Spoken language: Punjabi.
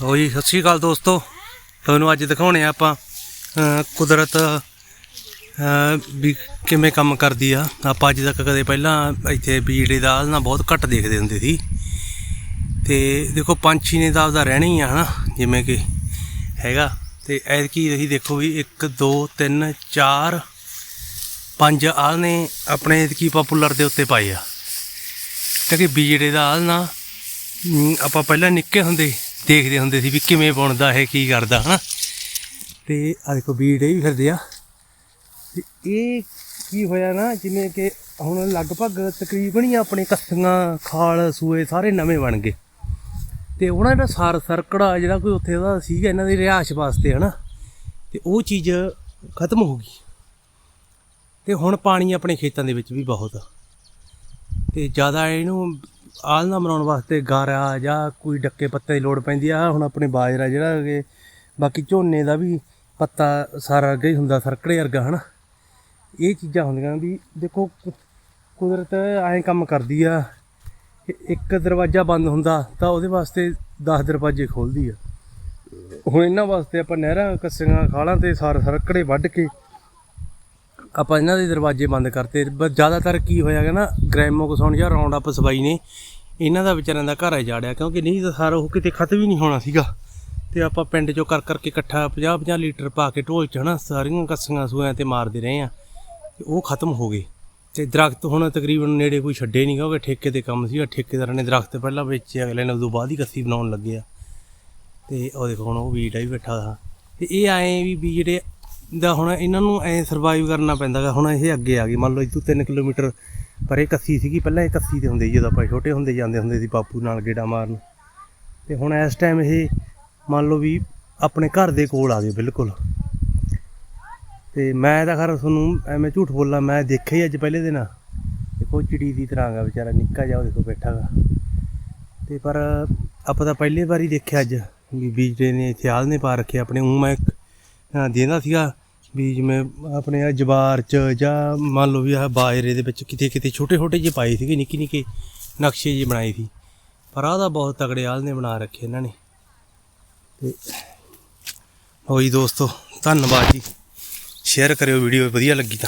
ਲਓ ਜੀ ਸਤਿ ਸ਼੍ਰੀ ਅਕਾਲ ਦੋਸਤੋ। ਤੁਹਾਨੂੰ ਅੱਜ ਦਿਖਾਉਣੇ ਆ ਆਪਾਂ ਕੁਦਰਤ ਵੀ ਕਿਵੇਂ ਕੰਮ ਕਰਦੀ ਆ। ਆਪਾਂ ਅੱਜ ਤੱਕ ਕਦੇ ਪਹਿਲਾਂ ਇੱਥੇ ਬੀਜੜੇ ਦਾ ਆਲ੍ਹਣਾ ਬਹੁਤ ਘੱਟ ਦੇਖਦੇ ਹੁੰਦੇ ਸੀ। ਤੇ ਦੇਖੋ ਪੰਛੀ ਨੇ ਤਾਂ ਆਪਦਾ ਰਹਿਣਾ ਹੀ ਆ ਹਨਾ ਜਿਵੇਂ ਕਿ ਹੈਗਾ। ਤੇ ਐਤਕੀ ਤੁਸੀਂ ਦੇਖੋ ਵੀ 1 2 3 4 ਪੰਜ ਆਲ੍ਹਣੇ ਆਪਣੇ ਐਤਕੀ ਪਪੂਲਰ ਦੇ ਉੱਤੇ ਪਾਏ ਆ। ਕਿਉਂਕਿ ਬੀਜੜੇ ਦਾ ਆਲ੍ਹਣਾ ਹਮ, ਆਪਾਂ ਪਹਿਲਾਂ ਨਿੱਕੇ ਹੁੰਦੇ ਦੇਖਦੇ ਹੁੰਦੇ ਸੀ ਵੀ ਕਿਵੇਂ ਬਣਦਾ ਇਹ, ਕੀ ਕਰਦਾ, ਹਨਾ? ਤੇ ਆ ਦੇਖੋ, ਬੀੜ ਇਹ ਵੀ ਫਿਰਦੇ ਆ। ਤੇ ਇਹ ਕੀ ਹੋਇਆ ਨਾ, ਜਿਵੇਂ ਕਿ ਹੁਣ ਲਗਭਗ ਤਕਰੀਬਨ ਹੀ ਆਪਣੇ ਕੱਸੀਆਂ, ਖਾਲ, ਸੂਏ ਸਾਰੇ ਨਵੇਂ ਬਣ ਗਏ। ਤੇ ਉਹਨਾਂ ਦਾ ਸਾਰ ਸਰਕੜਾ ਜਿਹੜਾ ਕੋਈ ਉੱਥੇ ਦਾ ਸੀਗਾ, ਇਹਨਾਂ ਦੀ ਰਿਹਾਇਸ਼ ਵਾਸਤੇ, ਹਨਾ? ਤੇ ਉਹ ਚੀਜ਼ ਖਤਮ ਹੋ ਗਈ। ਤੇ ਹੁਣ ਪਾਣੀ ਆਪਣੇ ਖੇਤਾਂ ਦੇ ਵਿੱਚ ਵੀ ਬਹੁਤ ਆ। ਤੇ ਜ਼ਿਆਦਾ ਇਹਨੂੰ ਆਲ੍ਹਣਾ ਬਣਾਉਣ ਵਾਸਤੇ ਗਾਰਾ ਜਾਂ ਕੋਈ ਡੱਕੇ ਪੱਤੇ ਦੀ ਲੋੜ ਪੈਂਦੀ ਆ। ਹੁਣ ਆਪਣੇ ਬਾਜਰਾ ਜਿਹੜਾ ਕਿ ਬਾਕੀ ਝੋਨੇ ਦਾ ਵੀ ਪੱਤਾ ਸਾਰਾ ਅੱਗੇ ਹੀ ਹੁੰਦਾ, ਸਰਕੜੇ ਵਰਗਾ, ਹਨਾ? ਇਹ ਚੀਜ਼ਾਂ ਹੁੰਦੀਆਂ ਵੀ ਦੇਖੋ ਕੁਦਰਤ ਐਂ ਕੰਮ ਕਰਦੀ ਆ ਇੱਕ ਦਰਵਾਜ਼ਾ ਬੰਦ ਹੁੰਦਾ ਤਾਂ ਉਹਦੇ ਵਾਸਤੇ 10 ਦਰਵਾਜ਼ੇ ਖੋਲਦੀ ਆ। ਹੁਣ ਇਹਨਾਂ ਵਾਸਤੇ ਆਪਾਂ ਨਹਿਰਾਂ ਕੱਸੀਆਂ, ਖਾਲਾਂ ਤੇ ਸਾਰ, ਸਰਕੜੇ ਵੱਢ ਕੇ ਆਪਾਂ ਇਹਨਾਂ ਦੇ ਦਰਵਾਜ਼ੇ ਬੰਦ ਕਰਤੇ। ਬਸ ਜ਼ਿਆਦਾਤਰ ਕੀ ਹੋਇਆ ਹੋਇਆਗਾ ਨਾ ਗ੍ਰੈਮੋਕਸੌਨ ਜਾਂ ਰਾਉਂਡ ਅਪ ਸਬਾਈ ਨੇ ਇਹਨਾਂ ਦਾ ਵਿਚਾਰਿਆਂ ਦਾ ਘਰ ਜਾੜਿਆ, ਕਿਉਂਕਿ ਨਹੀਂ ਤਾਂ ਸਾਰਾ ਉਹ ਕਿਤੇ ਖਤਮ ਹੀ ਨਹੀਂ ਹੋਣਾ ਸੀਗਾ। ਤੇ ਆਪਾਂ ਪਿੰਡ ਚੋਂ ਕਰ ਕਰਕੇ ਇਕੱਠਾ 50 50 ਲੀਟਰ ਪਾ ਕੇ ਢੋਲ ਚ ਹਨਾ ਸਾਰੀਆਂ ਕੱਸੀਆਂ ਸੂਆਂ ਤੇ ਮਾਰਦੇ ਰਹੇ ਆ ਤੇ ਉਹ ਖਤਮ ਹੋ ਗਏ। ਤੇ ਦਰਖਤ ਹੁਣ ਤਕਰੀਬਨ ਨੇੜੇ ਕੋਈ ਛੱਡੇ ਨਹੀਂ ਕਿਉਂਕਿ ਠੇਕੇ ਤੇ ਕੰਮ ਸੀਗਾ। ਠੇਕੇਦਾਰਾਂ ਨੇ ਦਰਖਤ ਪਹਿਲਾਂ ਵੇਚੇ, ਅਗਲੇ ਨੇ ਉਦੋਂ ਬਾਅਦ ਹੀ ਕੱਸੀ ਬਣਾਉਣ ਲੱਗੇ ਆ। ਤੇ ਉਹ ਦੇਖੋ ਹੁਣ ਉਹ ਬੀੜਾ ਵੀ ਬੈਠਾ ਹਾਂ ਤੇ ਇਹ ਆਏ ਵੀ ਵੀ ਜਿਹੜੇ ਦਾ ਹੁਣ ਇਹਨਾਂ ਨੂੰ ਐ ਸਰਵਾਈਵ ਕਰਨਾ ਪੈਂਦਾਗਾ ਹੁਣ ਇਹ ਅੱਗੇ ਆ ਗਏ। ਮੰਨ ਲਓ ਇਤੋਂ 3 ਕਿਲੋਮੀਟਰ ਪਰ ਇਹ ਕੱਸੀ ਸੀਗੀ, ਪਹਿਲਾਂ ਇਹ ਕੱਸੀ ਤੇ ਹੁੰਦੇ ਜਦੋਂ ਆਪਾਂ ਛੋਟੇ ਹੁੰਦੇ ਜਾਂਦੇ ਹੁੰਦੇ ਸੀ ਬਾਪੂ ਨਾਲ ਗੇੜਾ ਮਾਰਨ। ਤੇ ਹੁਣ ਇਸ ਟਾਈਮ ਇਹ ਮੰਨ ਲਓ ਵੀ ਆਪਣੇ ਘਰ ਦੇ ਕੋਲ ਆ ਗਏ ਬਿਲਕੁਲ। ਤੇ ਮੈਂ ਤਾਂ ਖਰ ਤੁਹਾਨੂੰ ਐਵੇਂ ਝੂਠ ਬੋਲਾਂ, ਮੈਂ ਦੇਖਿਆ ਹੀ ਅੱਜ ਪਹਿਲੇ ਦਿਨ। ਦੇਖੋ ਚਿੜੀ ਦੀ ਤਰ੍ਹਾਂ ਗਾ ਵਿਚਾਰਾ, ਨਿੱਕਾ ਜਿਹਾ ਉਹ ਦੇਖੋ ਬੈਠਾ ਗਾ ਤੇ ਪਰ ਆਪਾਂ ਤਾਂ ਪਹਿਲੀ ਵਾਰੀ ਦੇਖਿਆ ਅੱਜ ਵੀ ਬੀਜਦੇ ਨੇ ਥਿਆਲ ਨੇ ਪਾ ਰੱਖਿਆ ਆਪਣੇ। ਉਹ ਮੈਂ, ਅਹ ਦੇਂਦਾ ਸੀਗਾ ਵੀ ਜਿਵੇਂ ਆਪਣੇ ਆ ਜਵਾਰ ਚ ਜਾਂ ਮੰਨ ਲਓ ਵੀ ਆ ਬਾਜਰੇ ਦੇ ਵਿੱਚ ਕਿਤੇ ਕਿਤੇ ਛੋਟੇ ਛੋਟੇ ਜਿਹੇ ਪਾਏ ਸੀਗੇ, ਨਿੱਕੀ ਨਿੱਕੀ ਨਕਸ਼ੇ ਜਿਹੇ ਬਣਾਏ ਸੀ। ਪਰ ਆਹ ਤਾਂ ਬਹੁਤ ਤਗੜੇ ਆਲ ਨੇ ਬਣਾ ਰੱਖੇ ਇਹਨਾਂ ਨੇ। ਤੇ ਹੋਈ ਦੋਸਤੋ, ਧੰਨਵਾਦ ਜੀ। ਸ਼ੇਅਰ ਕਰਿਓ ਵੀਡੀਓ ਵਧੀਆ ਲੱਗੀ ਤਾਂ।